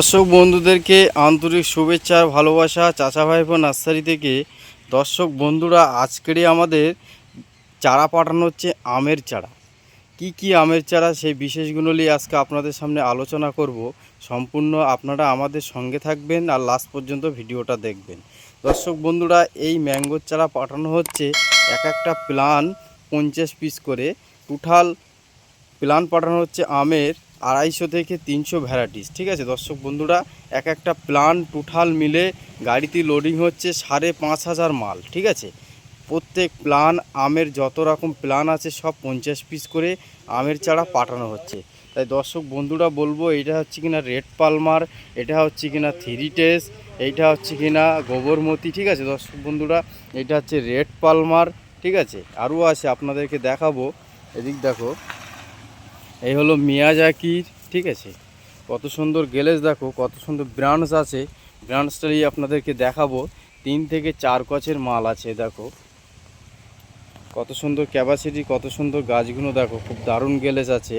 দর্শক বন্ধুদেরকে আন্তরিক শুভেচ্ছা, ভালোবাসা, চাচা ভাইপো নার্সারি থেকে। দর্শক বন্ধুরা, আজকেরই আমাদের চারা পাঠানো হচ্ছে আমের চারা। কি কি আমের চারা, সেই বিশেষগুলো নিয়ে আজকে আপনাদের সামনে আলোচনা করব। সম্পূর্ণ আপনারা আমাদের সঙ্গে থাকবেন আর লাস্ট পর্যন্ত ভিডিওটা দেখবেন। দর্শক বন্ধুরা, এই ম্যাঙ্গোর চারা পাঠানো হচ্ছে এক একটা প্লান পঞ্চাশ পিস করে। টোটাল প্লান পাঠানো হচ্ছে আমের আড়াইশো থেকে তিনশো ভ্যারাইটিস ঠিক আছে? দর্শক বন্ধুরা, এক একটা প্লান টোটাল মিলে গাড়িতে লোডিং হচ্ছে সাড়ে পাঁচ হাজার মাল, ঠিক আছে? প্রত্যেক প্লান আমের যত রকম প্লান আছে সব পঞ্চাশ পিস করে আমের চারা পাঠানো হচ্ছে। তাই দর্শক বন্ধুরা, বলব এটা হচ্ছে কিনা রেড পালমার এটা হচ্ছে কিনা থ্রি টেস এইটা হচ্ছে কিনা গোবরমতি, ঠিক আছে? দর্শক বন্ধুরা, এটা হচ্ছে রেড পালমার ঠিক আছে? আরও আছে, আপনাদেরকে দেখাবো। এদিক দেখো। এই হলো মিয়াজাকির ঠিক আছে? কত সুন্দর গেলেজ দেখো, কত সুন্দর ব্রাঞ্চ আছে। ব্রাঞ্চটাই আপনাদেরকে দেখাবো। তিন থেকে চার কচের মাল আছে, দেখো। কত সুন্দর ক্যাপাসিটি কত সুন্দর গাছগুলো দেখো, খুব দারুণ গেলেজ আছে।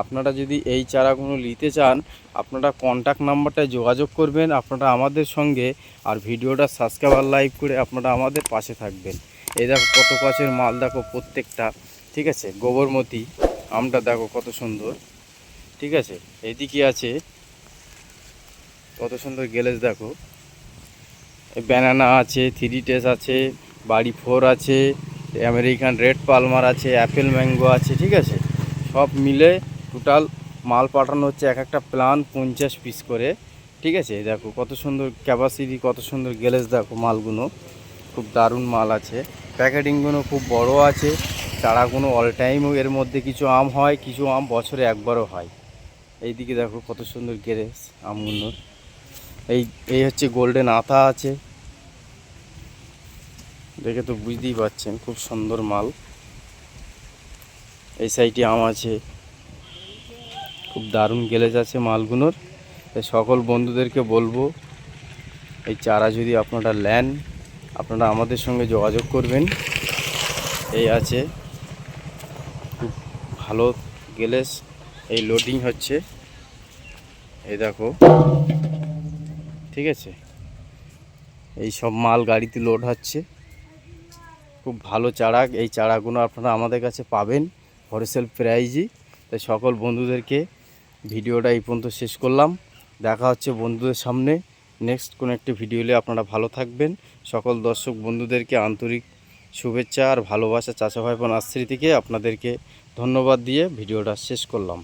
আপনারা যদি এই চারাগুলো নিতে চান, আপনারা কন্ট্যাক্ট নাম্বারটায় যোগাযোগ করবেন, আপনারা আমাদের সঙ্গে, আর ভিডিওটা সাবস্ক্রাইব আর লাইক করে আপনারা আমাদের পাশে থাকবেন। এই দেখো কত কচের মাল দেখো প্রত্যেকটা, ঠিক আছে? গোবরমতি। আমটা দেখো কত সুন্দর। ঠিক আছে? এইদিকে আছে কত সুন্দর গেলেজ দেখো। ব্যানানা আছে থ্রি টেস আছে, বাড়ি ফোর আছে আমেরিকান রেড পালমার আছে অ্যাপেল ম্যাঙ্গো আছে, ঠিক আছে? সব মিলে টোটাল মাল পাঠানো হচ্ছে এক একটা প্লান পঞ্চাশ পিস করে। ঠিক আছে? দেখো কত সুন্দর ক্যাপাসিটি কত সুন্দর গেলেজ দেখো মালগুলো। খুব দারুণ মাল আছে। প্যাকেটিংগুলো খুব বড় আছে। চারাগুলো অল টাইম এর মধ্যে কিছু আম হয়, কিছু আম বছরে একবারও হয়। এইদিকে দেখো কত সুন্দর গেরেজ আমগুলোর এই এই হচ্ছে গোল্ডেন আতা আছে। দেখে তো বুঝতেই পারছেন, খুব সুন্দর মাল। এই সাইডে আম আছে। খুব দারুণ গেলেজ আছে মালগুলোর সকল বন্ধুদেরকে বলব, এই চারা যদি আপনারা নেন, আপনারা আমাদের সঙ্গে যোগাযোগ করবেন। এই আছে। খুব ভালো গেলেস এই লোডিং হচ্ছে। এই দেখো। ঠিক আছে? এই সব মাল গাড়িতে লোড হচ্ছে। খুব ভালো চারা। এই চারাগুলো আপনারা আমাদের কাছে পাবেন হোলসেল প্রাইজই তাই সকল বন্ধুদেরকে ভিডিওটা এই পর্যন্ত শেষ করলাম। দেখা হচ্ছে বন্ধুদের সামনে। নেক্সট কোনো একটি ভিডিও নিয়ে আপনারা ভালো থাকবেন। সকল দর্শক বন্ধুদেরকে আন্তরিক শুভেচ্ছা আর ভালোবাসা চাচা ভাইপন আশ্রী থেকে আপনাদেরকে ধন্যবাদ দিয়ে ভিডিওটা শেষ করলাম।